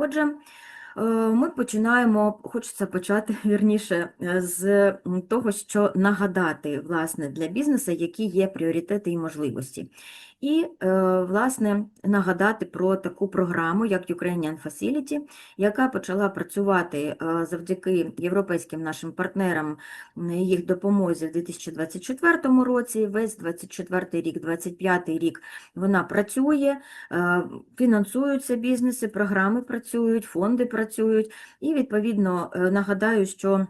Отже, е, ми починаємо, хочеться почати вірніше е, з того, що нагадати власне для бізнесу, які є пріоритети і можливості. І, е, власне, нагадати про таку програму, як Ukrainian Facility, яка почала працювати е, завдяки європейським нашим партнерам їх допомозі в 2024 році. Весь 24 рік, 25 рік вона працює, е, фінансуються бізнеси, програми працюють, фонди працюють. І, відповідно, нагадаю, що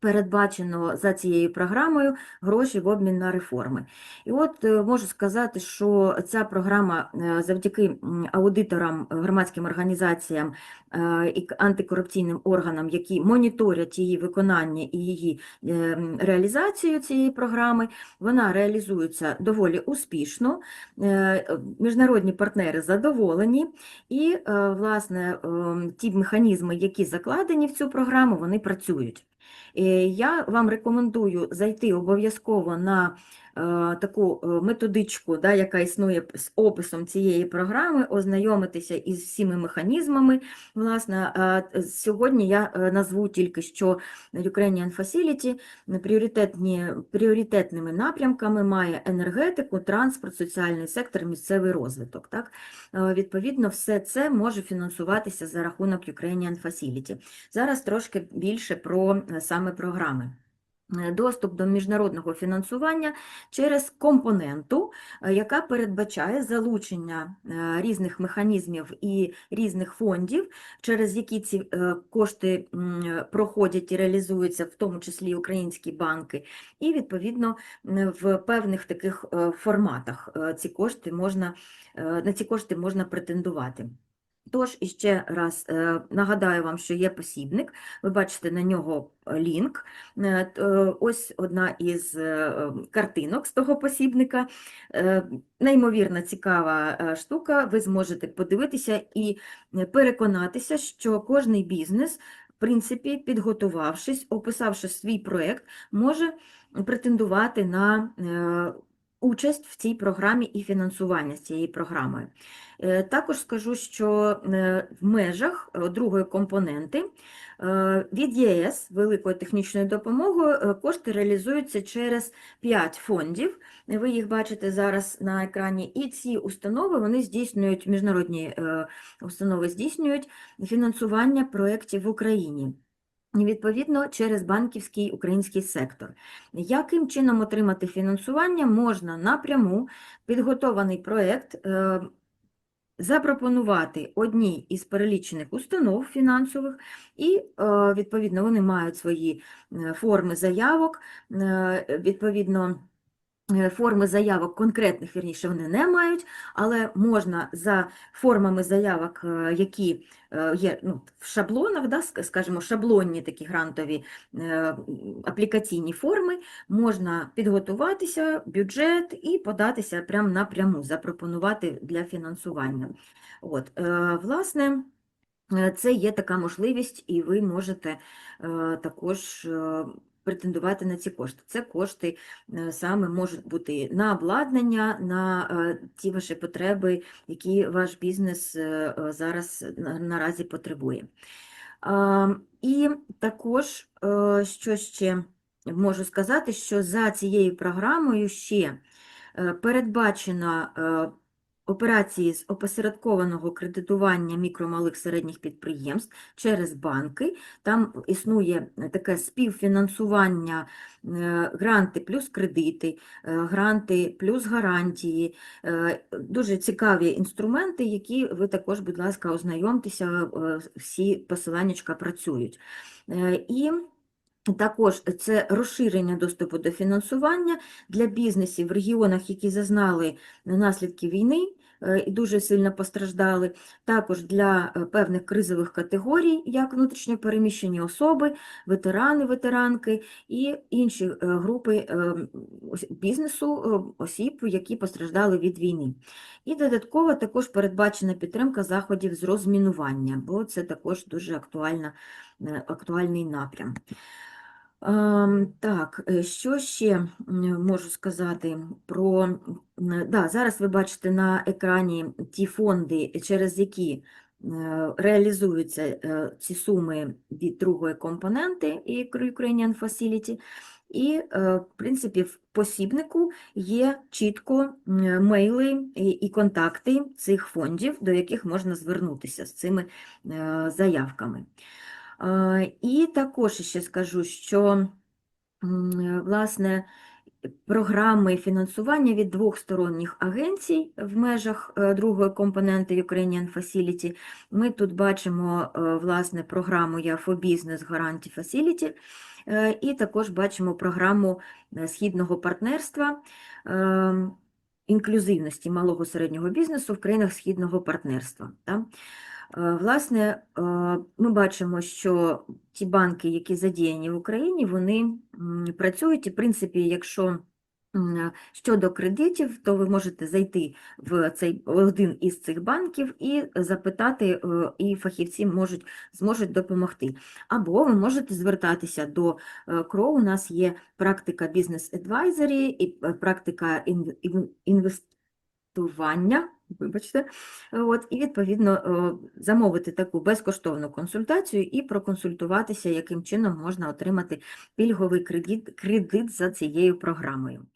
передбачено за цією програмою гроші в обмін на реформи. І от е, можу сказати, що ця програма е, завдяки аудиторам, е, громадським організаціям і антикорупційним органам, які моніторять її виконання і її реалізацію цієї програми, вона реалізується доволі успішно. Міжнародні партнери задоволені, і, власне, ем, ті механізми, які закладені в цю програму, вони працюють. Е, Я вам рекомендую зайти обов'язково на е, таку е, методичку, да, яка існує з описом цієї програми, ознайомитися із всіми механізмами. Власне, е, сьогодні я е, назву тільки що Ukrainian Facility пріоритетні, пріоритетними напрямками має енергетику, транспорт, соціальний сектор, місцевий розвиток. Так? Е, Відповідно, все це може фінансуватися за рахунок Ukrainian Facility. Зараз трошки більше про е, саме програми. Е, Доступ до міжнародного фінансування через компоненту, е, яка передбачає залучення е, різних механізмів і різних фондів, через які ці кошти проходять і реалізуються, в тому числі українські банки, і відповідно в певних таких форматах ці кошти можна, на ці кошти можна претендувати. Тож, іще раз е, нагадаю вам, що є посібник, ви бачите на нього е, лінк. Е, Ось одна із картинок з того посібника. Неймовірно цікава штука. Ви зможете подивитися і переконатися, що кожний бізнес, в принципі, підготувавшись, описавши свій проєкт, може претендувати на участь в цій програмі і фінансування з цією програмою. Е, Також скажу, що е, в межах е, другої компоненти від ЄС великою технічною допомогою кошти реалізуються через 5 фондів. Ви їх бачите зараз на екрані. І ці установи вони здійснюють, міжнародні установи здійснюють фінансування проєктів в Україні. Відповідно, через банківський український сектор. Яким чином отримати фінансування можна напряму підготований проєкт е, запропонувати одній із перелічених установ фінансових, і, е, відповідно, вони мають свої е, форми заявок, відповідно, форми заявок конкретних, вірніше, вони не мають, але можна за формами заявок, е, які е, є ну, в шаблонах, да, скажімо, шаблонні такі грантові е, аплікаційні форми, можна підготуватися, бюджет і податися прямо напряму, запропонувати для фінансування. От, е, власне, е, це є така можливість, і ви можете е, також е, претендувати на ці кошти. Це кошти е, саме можуть бути на обладнання, на е, ті ваші потреби, які ваш бізнес е, зараз наразі потребує. І також, що ще можу сказати, що за цією програмою ще передбачена операції з опосередкованого кредитування мікро-малих середніх підприємств через банки. Там існує таке співфінансування е, гранти плюс кредити, е, гранти плюс гарантії. Е, Дуже цікаві інструменти, які ви також, будь ласка, ознайомтеся, всі посиланнячка працюють. І також це розширення доступу до фінансування для бізнесів в регіонах, які зазнали наслідки війни і дуже сильно постраждали, також для е, певних кризових категорій, як внутрішньо переміщені особи, ветерани, ветеранки і інші е, групи е, бізнесу, е, осіб, які постраждали від війни. І додатково також передбачена підтримка заходів з розмінування, бо це також дуже актуальна, е, актуальний напрям. Так, е, що ще можу сказати про да, зараз ви бачите на екрані ті фонди, через які е, реалізуються е, ці суми від другої компоненти і Ukrainian Facility, і, в принципі, в посібнику є чітко мейли і контакти цих фондів, до яких можна звернутися з цими заявками. І також ще скажу, що власне програми фінансування від двох сторонніх агенцій в межах е, другої компоненти Ukrainian Facility. Ми тут бачимо е, власне програму for Business Guarantee Facility» е, і також бачимо програму східного партнерства е, інклюзивності малого середнього бізнесу в країнах східного партнерства. та. Е, Власне, е, ми бачимо, що ті банки, які задіяні в Україні, вони працюють, і, в принципі, якщо щодо кредитів, то ви можете зайти в цей один із цих банків і запитати, е, і фахівці можуть, зможуть допомогти. Або ви можете звертатися до КРО, у нас є практика бізнес-адвайзері і практика ін- ін- інвестування, вибачте, От, і, відповідно, е, замовити таку безкоштовну консультацію і проконсультуватися, яким чином можна отримати пільговий кредит, кредит за цією програмою.